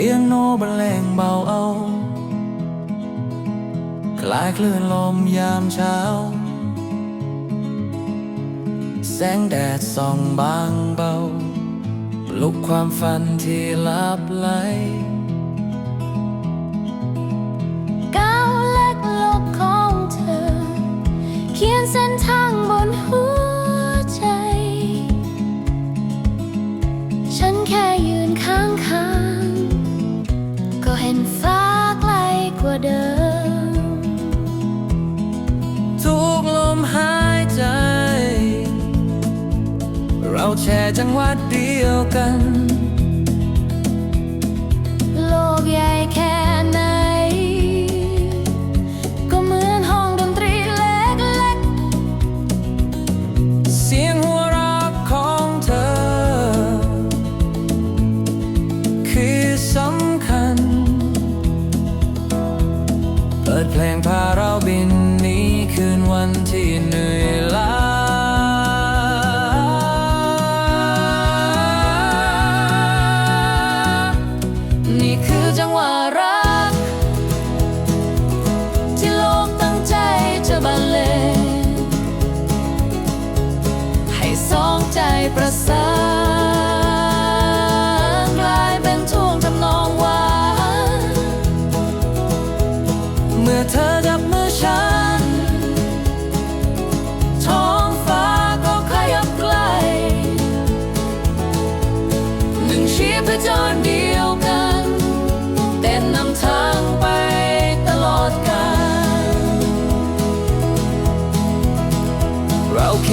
ปียโนบรรเลงเบาเอา คลายคลื่นลมยามเช้า แสงแดดส่องบางเบาปลุกความฝันที่ลับไหล เห็นฟ้าไกลกว่าเดิม ทุกลมหายใจ เราแชร์จังหวัดเดียวกัน โลกใหญ่แค่ ดเพลงพาเราบิน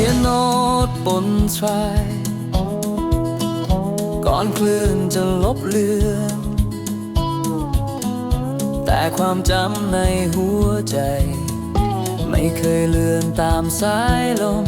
ยนโน้ตบนทรายก่อนคลื่นจะลบเลือนแต่ความจำในหัวใจ ไม่เคยเลือนตามสายลม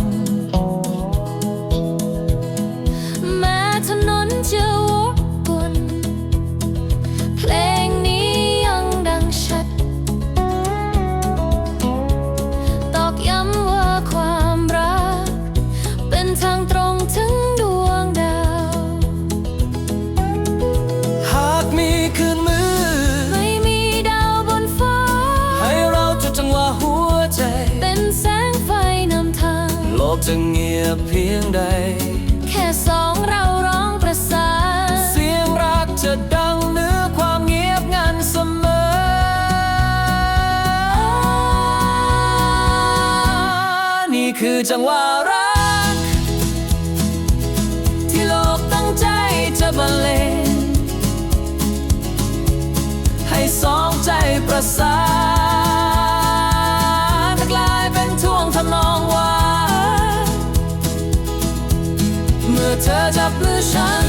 จะเงียบเพียงใด แค่สองเราร้องประสานเสียงรักจะดังเหนือความเงียบงันเสมอ นี่คือจังหวะรัก ที่โลกตั้งใจจะบรรเลงให้สองใจประสาน เธอจับมือฉัน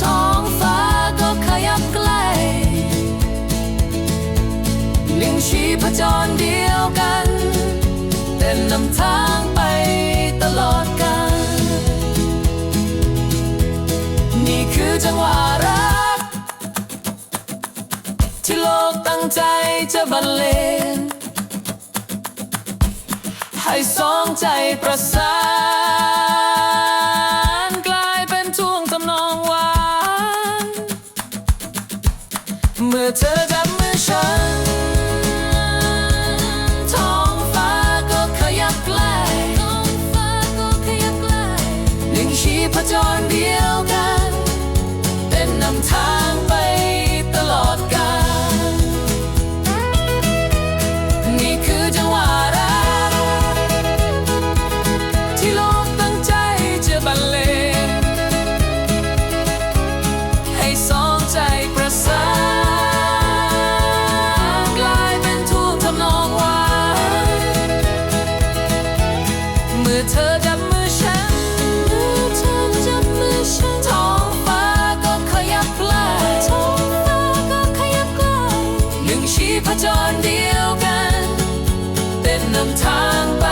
ท้องฟ้าก็ขยับไกลหนึ่งชีพจรเดียวกันเต้นนำทางไปตลอดกาลนี่คือจังหวะรัก ที่โลกตั้งใจจะบรรเลงให้สองใจประสาน จรเดียวกัน เต้นนำทางไป